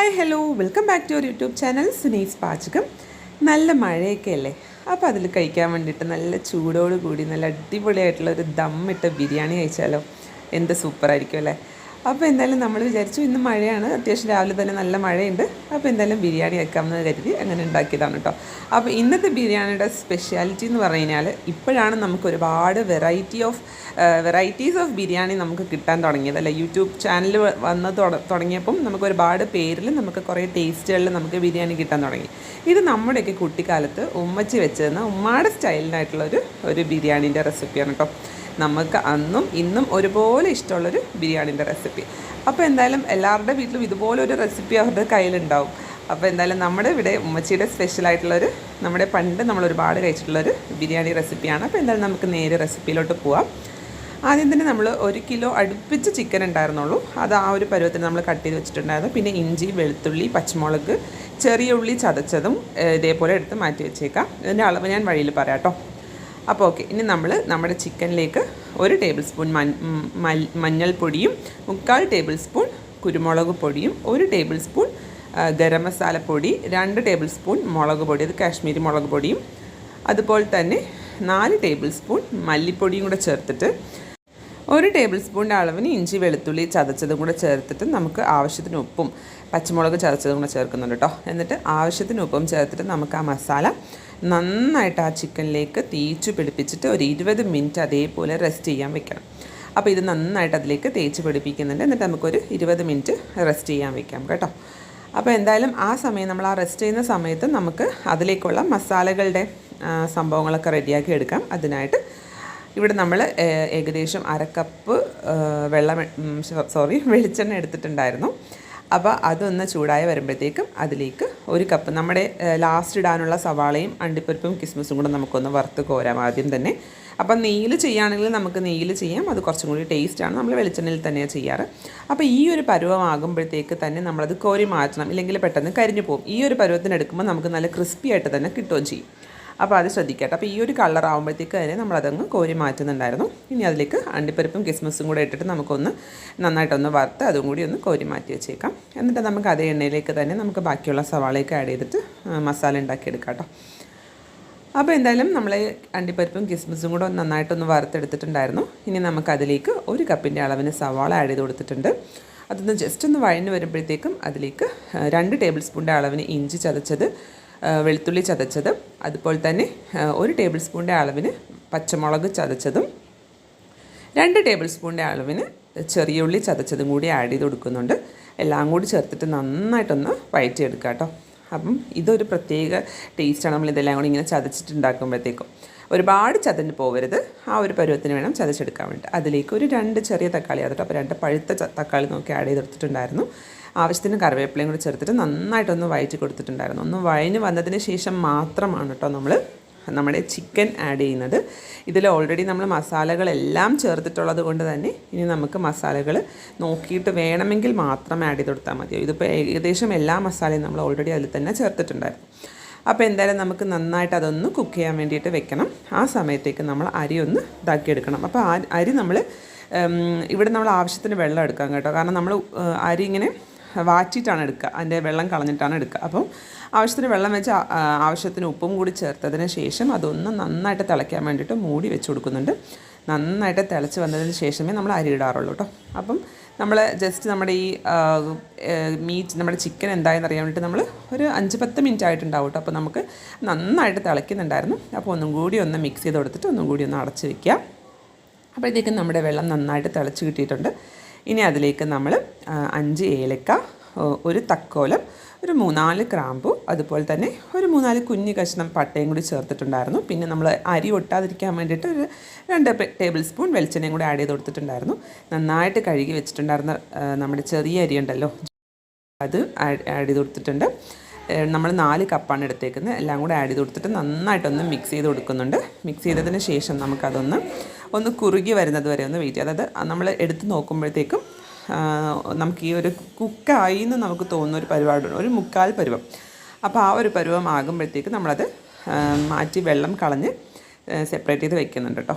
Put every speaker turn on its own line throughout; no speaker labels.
Hi hello welcome back to your YouTube channel Suni's പാചകം നല്ല മഴയൊക്കെ അല്ലേ? അപ്പോൾ അതിൽ കഴിക്കാൻ വേണ്ടിയിട്ട് നല്ല ചൂടോട് കൂടി നല്ല അടിപൊളിയായിട്ടുള്ള ഒരു ദമ്മിട്ട ബിരിയാണി കഴിച്ചാലോ? എന്ത് സൂപ്പറായിരിക്കും അല്ലേ? അപ്പോൾ എന്തായാലും നമ്മൾ വിചാരിച്ചു ഇന്ന് മഴയാണ്. അത്യാവശ്യം രാവിലെ തന്നെ നല്ല മഴയുണ്ട്. അപ്പോൾ എന്തായാലും ബിരിയാണി വെക്കാമെന്ന് കരുതി അങ്ങനെ ഉണ്ടാക്കിയതാണ് കേട്ടോ. അപ്പോൾ ഇന്നത്തെ ബിരിയാണിയുടെ സ്പെഷ്യാലിറ്റി എന്ന് പറഞ്ഞു കഴിഞ്ഞാൽ ഇപ്പോഴാണ് നമുക്ക് ഒരുപാട് variety of varieties of biryani നമുക്ക് കിട്ടാൻ തുടങ്ങിയത്. അല്ലേ യൂട്യൂബ് ചാനൽ വന്ന് തുട- തുടങ്ങിയപ്പം നമുക്ക് ഒരുപാട് പേരിൽ നമുക്ക് കുറേ ടേസ്റ്റുകളിൽ നമുക്ക് ബിരിയാണി കിട്ടാൻ തുടങ്ങി. ഇത് നമ്മുടെയൊക്കെ കുട്ടിക്കാലത്ത് ഉമ്മച്ചി വെച്ചിരുന്ന ഉമ്മാടെ സ്റ്റൈലിനായിട്ടുള്ള ഒരു ഒരു ബിരിയാണീന്റെ റെസിപ്പിയാണ് കേട്ടോ. നമുക്ക് അന്നും ഇന്നും ഒരുപോലെ ഇഷ്ടമുള്ളൊരു ബിരിയാണിന്റെ റെസിപ്പി. അപ്പോൾ എന്തായാലും എല്ലാവരുടെ വീട്ടിലും ഇതുപോലെ ഒരു റെസിപ്പി അവരുടെ കയ്യിലുണ്ടാവും. അപ്പോൾ എന്തായാലും നമ്മുടെ ഇവിടെ ഉമ്മച്ചിയുടെ സ്പെഷ്യലായിട്ടുള്ളൊരു നമ്മുടെ പണ്ട് നമ്മൾ ഒരുപാട് കഴിച്ചിട്ടുള്ളൊരു ബിരിയാണി റെസിപ്പിയാണ്. അപ്പോൾ എന്തായാലും നമുക്ക് നേരെ റെസിപ്പിയിലോട്ട് പോവാം. ആദ്യം തന്നെ നമ്മൾ ഒരു കിലോ അടുപ്പിച്ച് ചിക്കൻ ഉണ്ടായിരുന്നുള്ളൂ. അത് ആ ഒരു പരുവത്തിന് നമ്മൾ കട്ട് ചെയ്ത് വെച്ചിട്ടുണ്ടായിരുന്നു. പിന്നെ ഇഞ്ചി വെളുത്തുള്ളി പച്ചമുളക് ചെറിയ ഉള്ളി ചതച്ചതും ഇതേപോലെ എടുത്ത് മാറ്റി വെച്ചേക്കാം. ഇതിന്റെ അളവ് ഞാൻ വഴിയിൽ പറയാം കേട്ടോ. അപ്പോൾ ഓക്കെ ഇനി നമ്മൾ നമ്മുടെ ചിക്കനിലേക്ക് ഒരു ടേബിൾ സ്പൂൺ മഞ്ഞൾപ്പൊടിയും മുക്കാൽ ടേബിൾ സ്പൂൺ കുരുമുളക് പൊടിയും ഒരു ടേബിൾ സ്പൂൺ ഗരം മസാല പൊടി രണ്ട് ടേബിൾ സ്പൂൺ മുളക് പൊടി അത് കാശ്മീരി മുളക് പൊടിയും അതുപോലെ തന്നെ നാല് ടേബിൾ സ്പൂൺ മല്ലിപ്പൊടിയും കൂടെ ചേർത്തിട്ട് ഒരു ടേബിൾ സ്പൂണിന്റെ അളവിന് ഇഞ്ചി വെളുത്തുള്ളി ചതച്ചതും കൂടെ ചേർത്തിട്ട് നമുക്ക് ആവശ്യത്തിന് ഉപ്പും പച്ചമുളക് ചതച്ചതും കൂടെ ചേർക്കുന്നുണ്ട് കേട്ടോ എന്നിട്ട് ആവശ്യത്തിന് ഉപ്പും ചേർത്തിട്ട് നമുക്ക് ആ മസാല നന്നായിട്ട് ആ ചിക്കനിലേക്ക് തേച്ച് പിടിപ്പിച്ചിട്ട് ഒരു ഇരുപത് മിനിറ്റ് അതേപോലെ റെസ്റ്റ് ചെയ്യാൻ വെക്കണം. അപ്പോൾ ഇത് നന്നായിട്ട് അതിലേക്ക് തേച്ച് പിടിപ്പിക്കുന്നുണ്ട്. എന്നിട്ട് നമുക്കൊരു ഇരുപത് മിനിറ്റ് റെസ്റ്റ് ചെയ്യാൻ വെക്കാം കേട്ടോ. അപ്പോൾ എന്തായാലും ആ സമയം നമ്മൾ ആ റെസ്റ്റ് ചെയ്യുന്ന സമയത്ത് നമുക്ക് അതിലേക്കുള്ള മസാലകളുടെ സംഭവങ്ങളൊക്കെ റെഡിയാക്കി എടുക്കാം. അതിനായിട്ട് ഇവിടെ നമ്മൾ ഏകദേശം അരക്കപ്പ് കപ്പ് വെള്ളം സോറി വെളിച്ചെണ്ണ എടുത്തിട്ടുണ്ടായിരുന്നു. അപ്പോൾ അതൊന്ന് ചൂടായി വരുമ്പോഴത്തേക്കും അതിലേക്ക് ഒരു കപ്പ് നമ്മുടെ ലാസ്റ്റ് ഇടാനുള്ള സവാളയും അണ്ടിപ്പരിപ്പും കിസ്മിസും കൂടെ നമുക്കൊന്ന് വറുത്ത് കോരാം ആദ്യം തന്നെ. അപ്പം നെയ്യിൽ ചെയ്യുകയാണെങ്കിൽ നമുക്ക് നെയ്യിൽ ചെയ്യാം. അത് കുറച്ചും കൂടി ടേസ്റ്റാണ് നമ്മൾ വെളിച്ചെണ്ണയിൽ തന്നെയാണ് ചെയ്യാറ്. അപ്പോൾ ഈ ഒരു പരുവമാകുമ്പോഴത്തേക്ക് തന്നെ നമ്മളത് കോരി മാറ്റണം. ഇല്ലെങ്കിൽ പെട്ടെന്ന് കരിഞ്ഞു പോകും. ഈ ഒരു പരുവത്തിനെടുക്കുമ്പോൾ നമുക്ക് നല്ല ക്രിസ്പി ആയിട്ട് തന്നെ കിട്ടുകയും ചെയ്യും. അപ്പോൾ അത് ശ്രദ്ധിക്കട്ടെ. അപ്പോൾ ഈ ഒരു കളർ ആകുമ്പോഴത്തേക്ക് തന്നെ നമ്മളതങ്ങ് കോരി മാറ്റുന്നുണ്ടായിരുന്നു. ഇനി അതിലേക്ക് അണ്ടിപ്പരിപ്പും കിസ്മസും കൂടെ ഇട്ടിട്ട് നമുക്കൊന്ന് നന്നായിട്ടൊന്ന് വറുത്ത് അതും കൂടി ഒന്ന് കോരി മാറ്റി വെച്ചേക്കാം. എന്നിട്ട് നമുക്ക് അതേ എണ്ണയിലേക്ക് തന്നെ നമുക്ക് ബാക്കിയുള്ള സവാളയൊക്കെ ആഡ് ചെയ്തിട്ട് മസാല ഉണ്ടാക്കിയെടുക്കാം കേട്ടോ അപ്പോൾ എന്തായാലും നമ്മൾ അണ്ടിപ്പരിപ്പും കിസ്മിസും കൂടെ ഒന്ന് നന്നായിട്ടൊന്ന് വറുത്തെടുത്തിട്ടുണ്ടായിരുന്നു. ഇനി നമുക്ക് അതിലേക്ക് ഒരു കപ്പിന്റെ അളവിന് സവാള ആഡ് ചെയ്ത് കൊടുത്തിട്ടുണ്ട്. അതൊന്ന് ജസ്റ്റ് ഒന്ന് വഴഞ്ഞ് വരുമ്പോഴത്തേക്കും അതിലേക്ക് രണ്ട് ടേബിൾ സ്പൂണിന്റെ അളവിന് ഇഞ്ചി ചതച്ചത് വെളുത്തുള്ളി ചതച്ചത് അതുപോലെ തന്നെ ഒരു ടേബിൾ സ്പൂണിന്റെ അളവിന് പച്ചമുളക് ചതച്ചതും രണ്ട് ടേബിൾ സ്പൂണിന്റെ അളവിന് ചെറിയ ഉള്ളി ചതച്ചതും കൂടി ആഡ് ചെയ്ത് കൊടുക്കുന്നുണ്ട്. എല്ലാം കൂടി ചേർത്തിട്ട് നന്നായിട്ടൊന്ന് വഴറ്റിയെടുക്കുക കേട്ടോ അപ്പം ഇതൊരു പ്രത്യേക ടേസ്റ്റാണ് നമ്മൾ ഇതെല്ലാം കൂടി ഇങ്ങനെ ചതച്ചിട്ടുണ്ടാക്കുമ്പോഴത്തേക്കും ഒരുപാട് ചതഞ്ഞ് പോകരുത് ആ ഒരു പരുവത്തിന് വേണം ചതച്ചെടുക്കാൻ വേണ്ടി. അതിലേക്ക് ഒരു രണ്ട് ചെറിയ തക്കാളി അതിട്ട് അപ്പോൾ രണ്ട് പഴുത്ത തക്കാളി നോക്കി ആഡ് ചെയ്തെടുത്തിട്ടുണ്ടായിരുന്നു. ആവശ്യത്തിന് കറിവേപ്പിലയും കൂടി ചേർത്തിട്ട് നന്നായിട്ടൊന്ന് വഴറ്റി കൊടുത്തിട്ടുണ്ടായിരുന്നു. ഒന്ന് വഴഞ്ഞ് വന്നതിന് ശേഷം മാത്രമാണ് കേട്ടോ നമ്മൾ നമ്മുടെ ചിക്കൻ ആഡ് ചെയ്യുന്നത്. ഇതിൽ ഓൾറെഡി നമ്മൾ മസാലകളെല്ലാം ചേർത്തിട്ടുള്ളത് കൊണ്ട് തന്നെ ഇനി നമുക്ക് മസാലകൾ നോക്കിയിട്ട് വേണമെങ്കിൽ മാത്രം ആഡ് ചെയ്ത് കൊടുത്താൽ മതിയോ? ഇതിപ്പോൾ ഏകദേശം എല്ലാ മസാലയും നമ്മൾ ഓൾറെഡി അതിൽ തന്നെ ചേർത്തിട്ടുണ്ടായിരുന്നു. അപ്പോൾ എന്തായാലും നമുക്ക് നന്നായിട്ട് അതൊന്ന് കുക്ക് ചെയ്യാൻ വേണ്ടിയിട്ട് വെക്കണം. ആ സമയത്തേക്ക് നമ്മൾ അരി ഒന്ന് ഇതാക്കിയെടുക്കണം. അപ്പോൾ ആ അരി നമ്മൾ ഇവിടെ നമ്മൾ ആവശ്യത്തിന് വെള്ളം എടുക്കാം കേട്ടോ. കാരണം നമ്മൾ അരി ഇങ്ങനെ വാറ്റിയിട്ടാണ് എടുക്കുക. അതിന്റെ വെള്ളം കളഞ്ഞിട്ടാണ് എടുക്കുക. അപ്പം ആവശ്യത്തിന് വെള്ളം വെച്ച് ആവശ്യത്തിന് ഉപ്പും കൂടി ചേർത്തതിന് ശേഷം അതൊന്ന് നന്നായിട്ട് തിളയ്ക്കാൻ വേണ്ടിയിട്ട് മൂടി വെച്ച് കൊടുക്കുന്നുണ്ട്. നന്നായിട്ട് തിളച്ച് വന്നതിന് ശേഷമേ നമ്മൾ അരി ഇടാറുള്ളൂ കേട്ടോ. അപ്പം നമ്മൾ ജസ്റ്റ് നമ്മുടെ ഈ മീറ്റ് നമ്മുടെ ചിക്കൻ എന്തായെന്ന് അറിയാൻ വേണ്ടിയിട്ട് നമ്മൾ ഒരു അഞ്ച് പത്ത് മിനിറ്റ് ആയിട്ടുണ്ടാവും കേട്ടോ അപ്പോൾ നമുക്ക് നന്നായിട്ട് തിളയ്ക്കുന്നുണ്ടായിരുന്നു. അപ്പോൾ ഒന്നും കൂടി ഒന്ന് മിക്സ് ചെയ്ത് കൊടുത്തിട്ട് ഒന്നും കൂടി ഒന്ന് അടച്ച് വെക്കുക അപ്പോഴത്തേക്കും നമ്മുടെ വെള്ളം നന്നായിട്ട് തിളച്ച് കിട്ടിയിട്ടുണ്ട്. ഇനി അതിലേക്ക് നമ്മൾ അഞ്ച് ഏലക്ക ഒരു തക്കോലം ഒരു മൂന്നാൽ ക്രാമ്പും അതുപോലെ തന്നെ ഒരു മൂന്നാൽ കുഞ്ഞു കഷ്ണം പട്ടയും കൂടി ചേർത്തിട്ടുണ്ടായിരുന്നു. പിന്നെ നമ്മൾ അരി ഒട്ടാതിരിക്കാൻ വേണ്ടിയിട്ട് ഒരു രണ്ട് ടേബിൾ സ്പൂൺ വെളിച്ചെണ്ണയും കൂടി ആഡ് ചെയ്ത് കൊടുത്തിട്ടുണ്ടായിരുന്നു. നന്നായിട്ട് കഴുകി വെച്ചിട്ടുണ്ടായിരുന്ന നമ്മുടെ ചെറിയ അരി ഉണ്ടല്ലോ അത് ആഡ് ചെയ്ത് കൊടുത്തിട്ടുണ്ട്. നമ്മൾ നാല് കപ്പാണ് എടുത്തേക്കുന്നത്. എല്ലാം കൂടെ ആഡ് ചെയ്ത് കൊടുത്തിട്ട് നന്നായിട്ടൊന്ന് മിക്സ് ചെയ്ത് കൊടുക്കുന്നുണ്ട്. മിക്സ് ചെയ്തതിന് ശേഷം നമുക്കതൊന്ന് ഒന്ന് കുറുകി വരുന്നത് വരെ ഒന്ന് വെയിറ്റ് അതായത് നമ്മൾ എടുത്ത് നോക്കുമ്പോഴത്തേക്കും നമുക്ക് ഈ ഒരു കുക്കായി എന്ന് നമുക്ക് തോന്നുന്ന ഒരു പരിപാടിയുണ്ട്. ഒരു മുക്കാൽ പരുവം. അപ്പോൾ ആ ഒരു പരുവം ആകുമ്പോഴത്തേക്ക് നമ്മളത് മാറ്റി വെള്ളം കളഞ്ഞ് സെപ്പറേറ്റ് ചെയ്ത് വെക്കുന്നുണ്ട് കേട്ടോ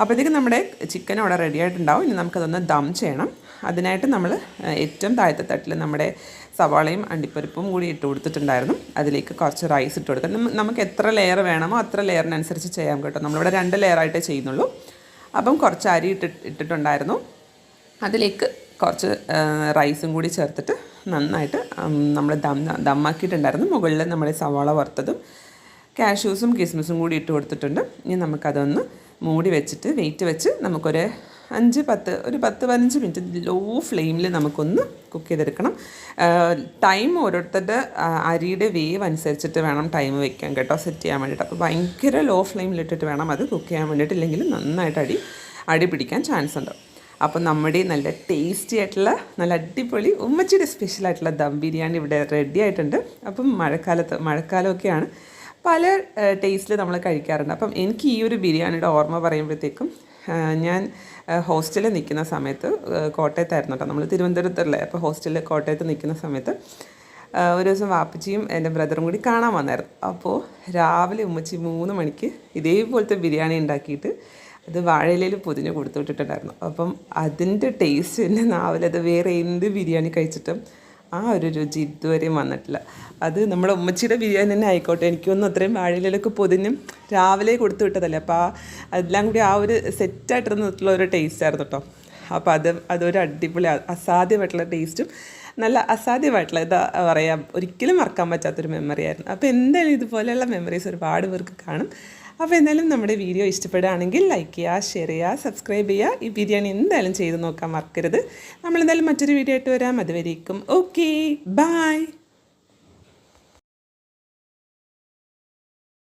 അപ്പോഴത്തേക്ക് നമ്മുടെ ചിക്കൻ അവിടെ റെഡി ആയിട്ടുണ്ടാവും. ഇനി നമുക്കതൊന്ന് ദം ചെയ്യണം. അതിനായിട്ട് നമ്മൾ ഏറ്റവും താഴത്തെ തട്ടിൽ നമ്മുടെ സവാളയും അണ്ടിപ്പരിപ്പും കൂടി ഇട്ട് കൊടുത്തിട്ടുണ്ടായിരുന്നു. അതിലേക്ക് കുറച്ച് റൈസ് ഇട്ട് കൊടുക്കാം നമുക്ക് എത്ര ലെയർ വേണമോ അത്ര ലെയറിനനുസരിച്ച് ചെയ്യാം കേട്ടോ. നമ്മളിവിടെ രണ്ട് ലെയറായിട്ടേ ചെയ്യുന്നുള്ളൂ. അപ്പം കുറച്ച് അരി ഇട്ട് ഇട്ടിട്ടുണ്ടായിരുന്നു. അതിലേക്ക് കുറച്ച് റൈസും കൂടി ചേർത്തിട്ട് നന്നായിട്ട് നമ്മൾ ദം ദമ്മാക്കിയിട്ടുണ്ടായിരുന്നു. മുകളിൽ നമ്മൾ സവാള വറുത്തതും കാഷ്യൂസും കിസ്മിസും കൂടി ഇട്ട് കൊടുത്തിട്ടുണ്ട്. ഇനി നമുക്കതൊന്ന് മൂടി വെച്ചിട്ട് വെയിറ്റ് വെച്ച് നമുക്കൊരു അഞ്ച് പത്ത് ഒരു പത്ത് പതിനഞ്ച് മിനിറ്റ് ലോ ഫ്ലെയിമിൽ നമുക്കൊന്ന് കുക്ക് ചെയ്തെടുക്കണം. ടൈം ഓരോരുത്തരുടെ അരിയുടെ വേവ് അനുസരിച്ചിട്ട് വേണം ടൈം വെക്കാൻ കേട്ടോ സെറ്റ് ചെയ്യാൻ വേണ്ടിയിട്ട്. അപ്പോൾ ഭയങ്കര ലോ ഫ്ലെയിമിലിട്ടിട്ട് വേണം അത് കുക്ക് ചെയ്യാൻ വേണ്ടിയിട്ട്. ഇല്ലെങ്കിൽ നന്നായിട്ട് അടി അടി പിടിക്കാൻ ചാൻസ് ഉണ്ട്. അപ്പം നമ്മുടെ നല്ല ടേസ്റ്റി ആയിട്ടുള്ള നല്ല അടിപൊളി ഉമ്മച്ചിയുടെ സ്പെഷ്യൽ ആയിട്ടുള്ള ദം ബിരിയാണി ഇവിടെ റെഡി ആയിട്ടുണ്ട്. അപ്പം മഴക്കാലത്ത് മഴക്കാലമൊക്കെയാണ് പല ടേസ്റ്റിൽ നമ്മൾ കഴിക്കാറുണ്ട്. അപ്പം എനിക്ക് ഈ ഒരു ബിരിയാണിയുടെ ഓർമ്മ പറയുമ്പോഴത്തേക്കും ഞാൻ ഹോസ്റ്റലിൽ നിൽക്കുന്ന സമയത്ത് കോട്ടയത്തായിരുന്നു കേട്ടോ. നമ്മൾ തിരുവനന്തപുരത്തല്ലേ? അപ്പോൾ ഹോസ്റ്റലിൽ കോട്ടയത്ത് നിൽക്കുന്ന സമയത്ത് ഒരു ദിവസം വാപ്പച്ചിയും എന്റെ ബ്രദറും കൂടി കാണാൻ വന്നായിരുന്നു. അപ്പോൾ രാവിലെ ഉമ്മച്ചി മൂന്ന് മണിക്ക് ഇതേപോലത്തെ ബിരിയാണി ഉണ്ടാക്കിയിട്ട് അത് വാഴയിലയിൽ പൊതിഞ്ഞ് കൊടുത്തു വിട്ടിട്ടുണ്ടായിരുന്നു അപ്പം അതിന്റെ ടേസ്റ്റ് എന്റെ നാവിലത് വേറെ എന്ത് ബിരിയാണി കഴിച്ചിട്ടും ആ ഒരു രുചി ഇതുവരെയും വന്നിട്ടില്ല. അത് നമ്മുടെ ഉമ്മച്ചിയുടെ ബിരിയാണി തന്നെ ആയിക്കോട്ടെ. എനിക്കൊന്നും അത്രയും വാഴയിലൊക്കെ പൊതിഞ്ഞും രാവിലെ കൊടുത്തു വിട്ടതല്ലേ. അപ്പോൾ ആ അതെല്ലാം കൂടി ആ ഒരു സെറ്റായിട്ടിരുന്നിട്ടുള്ള ഒരു ടേസ്റ്റ് ആയിരുന്നു കേട്ടോ അപ്പോൾ അത് അതൊരു അടിപൊളി അസാധ്യമായിട്ടുള്ള ടേസ്റ്റും നല്ല അസാധ്യമായിട്ടുള്ള എന്താ പറയാം. ഒരിക്കലും മറക്കാൻ പറ്റാത്തൊരു മെമ്മറി ആയിരുന്നു. അപ്പോൾ എന്തായാലും ഇതുപോലെയുള്ള മെമ്മറീസ് ഒരുപാട് പേർക്ക് കാണും. അപ്പോൾ എന്തായാലും നമ്മുടെ വീഡിയോ ഇഷ്ടപ്പെടുകയാണെങ്കിൽ ലൈക്ക് ചെയ്യുക ഷെയർ ചെയ്യുക സബ്സ്ക്രൈബ് ചെയ്യുക. ഈ ബിരിയാണി എന്തായാലും ചെയ്ത് നോക്കാൻ മറക്കരുത്. നമ്മളെന്തായാലും മറ്റൊരു വീഡിയോ ആയിട്ട് വരാം. അതുവരേക്കും ഓക്കെ ബായ്